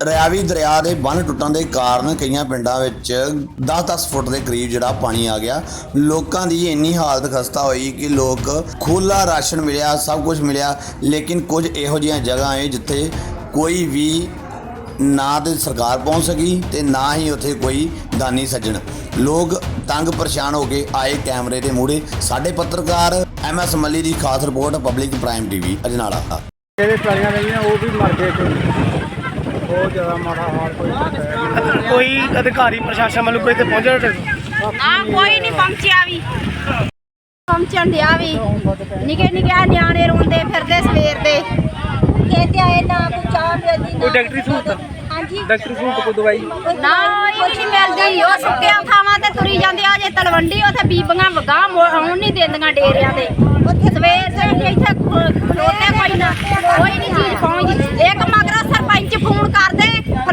ਰਾਵੀ ਦਰਿਆ ਦੇ ਬੰਨ ਟੁੱਟਣ ਦੇ ਕਾਰਨ ਕਈਆਂ ਪਿੰਡਾਂ ਵਿੱਚ 10-10 ਫੁੱਟ ਦੇ ਕਰੀਬ ਜਿਹੜਾ ਪਾਣੀ ਆ ਗਿਆ। ਲੋਕਾਂ ਦੀ ਇੰਨੀ ਹਾਲਤ ਖਸਤਾ ਹੋਈ ਕਿ ਲੋਕ ਖੁੱਲਾ ਰਾਸ਼ਨ ਮਿਲਿਆ, ਸਭ ਕੁਝ ਮਿਲਿਆ, ਲੇਕਿਨ ਕੁਝ ਇਹੋ ਜਿਹੀਆਂ ਜਗ੍ਹਾ ਹੈ ਜਿੱਥੇ ਕੋਈ ਵੀ ਨਾ ਤੇ ਸਰਕਾਰ ਪਹੁੰਚ ਸਕੀ ਤੇ ਨਾ ਹੀ ਉੱਥੇ ਕੋਈ ਦਾਨੀ ਸੱਜਣ। ਲੋਕ ਤੰਗ ਪਰੇਸ਼ਾਨ ਹੋ ਕੇ ਆਏ ਕੈਮਰੇ ਦੇ ਮੂਹਰੇ। ਸਾਡੇ ਪੱਤਰਕਾਰ ਐਮ ਐਸ ਮੱਲੀ ਦੀ ਖਾਸ report, public prime TV, Ajnala. ਜਿਹੜੇ ਟਰਾਲੀਆਂ ਰਹੀਆਂ ਉਹ ਵੀ ਮਰ ਗਏ ਬਹੁਤ ਜ਼ਿਆਦਾ ਮਾੜਾ ਹਾਲ ਕੋਈ ਅਧਿਕਾਰੀ ਪ੍ਰਸ਼ਾਸਨ ਵੱਲੋਂ ਕੋਈ ਤੇ ਪਹੁੰਚਿਆ ਤੁਹਾਡੇ? ਨਾ ਕੋਈ ਨਹੀਂ ਪਹੁੰਚਿਆ ਵੀ। ਪਹੁੰਚਣ ਦਿਆ ਵੀ। ਨਿੱਕੇ ਨਿੱਕੇ ਨਿਆਣੇ ਰੋਂਦੇ ਫਿਰਦੇ ਸਵੇਰ ਦੇ। ਕਹਿੰਦੇ ਆਏ ਨਾ ਕੋਈ ਚਾਹ ਮਿਲਦੀ ਕੋਈ ਡਾਕਟਰੀ ਸਹੂਲਤ? ਹਾਂਜੀ। ਡਾਕਟਰੀ ਸਹੂਲਤ ਕੋਈ ਦਵਾਈ? ਨਾ ਕੋਈ ਨਹੀਂ ਮਿਲਦੀ। ਉਹ ਸੁੱਕਿਆਂ ਥਾਵਾਂ ਤੇ ਤੁਰੀ ਜਾਂਦੇ ਆ। ਜੇ ਤਲਵੰਡੀ ਉਥੇ ਬੀਬੀਆਂ ਵਗਾ ਆਉਣ ਨਹੀਂ ਦਿੰਦੀਆਂ ਡੇਰਿਆਂ ਤੇ। ਉੱਥੇ ਸਵੇਰ ਦੇ ਇੱਥੇ ਖਲੋਤੇ ਕੋਈ ਨਾ ਕੋਈ ਨਹੀਂ ਚੀਜ਼ ਪਹੁੰਚਦੀ ਇੱਕ ਮਗਰਾ ਸਰਪੰਚ ਫੋਨ ਕਰਦੇ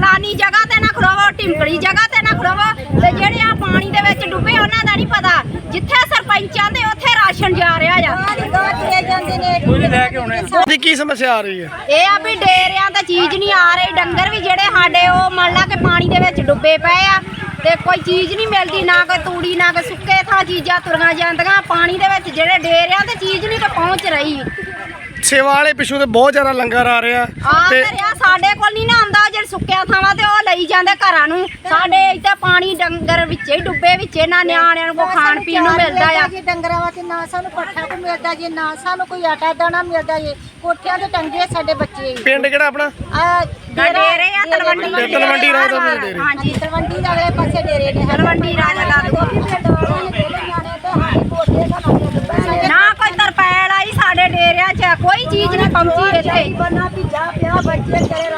ਫਲਾਨੀ ਜਗ੍ਹਾ ਤੇ ਨਾ ਖੜੋਵੋ ਟਿਮਕੜੀ ਜਗ੍ਹਾ ਤੇ ਨਾ ਖੜੋਵੋ ਤੇ ਜਿਹੜੇ ਆ ਪਾਣੀ ਦੇ ਵਿੱਚ ਡੁੱਬੇ ਉਹਨਾਂ ਦਾ ਨਹੀਂ ਪਤਾ। ਜਿੱਥੇ ਸਰਪੰਚਾਂ ਦੇ ਉੱਥੇ ਰਾਸ਼ਨ ਜਾ ਰਿਹਾ ਆ। ਲੈ ਕੇ ਆਉਣੇ ਦੀ ਕੀ ਸਮੱਸਿਆ ਆ ਰਹੀ ਹੈ? ਇਹ ਆ ਵੀ ਡੇਰਿਆਂ ਤੇ ਚੀਜ਼ ਨਹੀਂ ਆ ਰਹੀ ਡੰਗਰ ਵੀ ਜਿਹੜੇ ਸਾਡੇ ਉਹ ਮੰਨ ਲਾ ਕਿ ਪਾਣੀ ਦੇ ਵਿੱਚ ਡੁੱਬੇ ਪਏ ਆ ਤੇ ਕੋਈ ਚੀਜ਼ ਨਹੀਂ ਮਿਲਦੀ ਨਾ ਕੋਈ ਤੂੜੀ ਨਾ ਕੋਈ ਸੁੱਕੇ ਥਾਂ ਚੀਜ਼ਾਂ ਤੁਰੀਆਂ ਜਾਂਦੀਆਂ ਪਾਣੀ ਦੇ ਵਿੱਚ ਜਿਹੜੇ ਡੇਰਿਆਂ ਤੇ ਚੀਜ਼ ਨਹੀਂ ਕੋਈ ਪਹੁੰਚ ਰਹੀ। ਸੇਵਾ ਵਾਲੇ ਪਿੱਛੋਂ ਤੇ ਬਹੁਤ ਜ਼ਿਆਦਾ ਲੰਗਰ ਆ ਰਿਹਾ ਆ ਤੇ ਧਰਿਆ ਸਾਡੇ ਕੋਲ ਨਹੀਂ ਨਾ ਆਉਂਦਾ ਜਿਹੜੇ ਸੁੱਕਿਆ ਥਾਵਾਂ ਤੇ ਉਹ ਲਈ ਜਾਂਦੇ ਘਰਾਂ ਨੂੰ। ਸਾਡੇ ਇੱਥੇ ਪਾਣੀ ਡੰਗਰ ਵਿੱਚੇ ਹੀ ਡੁੱਬੇ ਵਿੱਚੇ ਨਾ ਨਿਆਣਿਆਂ ਨੂੰ ਖਾਣ ਪੀਣ ਨੂੰ ਮਿਲਦਾ ਆ। ਜੀ ਡੰਗਰਾਂ ਵਾਸਤੇ ਨਾ ਸਾਨੂੰ ਪੱਠਾ ਕੋ ਮਿਲਦਾ ਜੀ ਨਾ ਸਾਨੂੰ ਕੋਈ ਆਟਾ ਦਾਣਾ ਮਿਲਦਾ ਜੀ। ਕੋਠਿਆਂ ਤੇ ਟੰਗੇ ਆ ਸਾਡੇ ਬੱਚੇ। ਪਿੰਡ ਕਿਹੜਾ ਆਪਣਾ? ਆ ਡੇਰੇ ਆ ਤਲਵੰਡੀ ਤਲਵੰਡੀ ਦਾ ਡੇਰੇ। ਹਾਂਜੀ ਤਲਵੰਡੀ ਦੇ ਅਗਲੇ ਪਾਸੇ ਡੇਰੇ ਨੇ। ਤਲਵੰਡੀ ਰਾਜ ਲਾ ਲਓ ਨਾ ਕੋਈ ਤਰਪੈਲ ਆਈ ਸਾਡੇ ਡੇਰਿਆਂ 'ਚ ਕੋਈ ਚੀਜ਼ ਨਹੀਂ ਪਹੁੰਚੀ ਇੱਥੇ। vai ter, galera.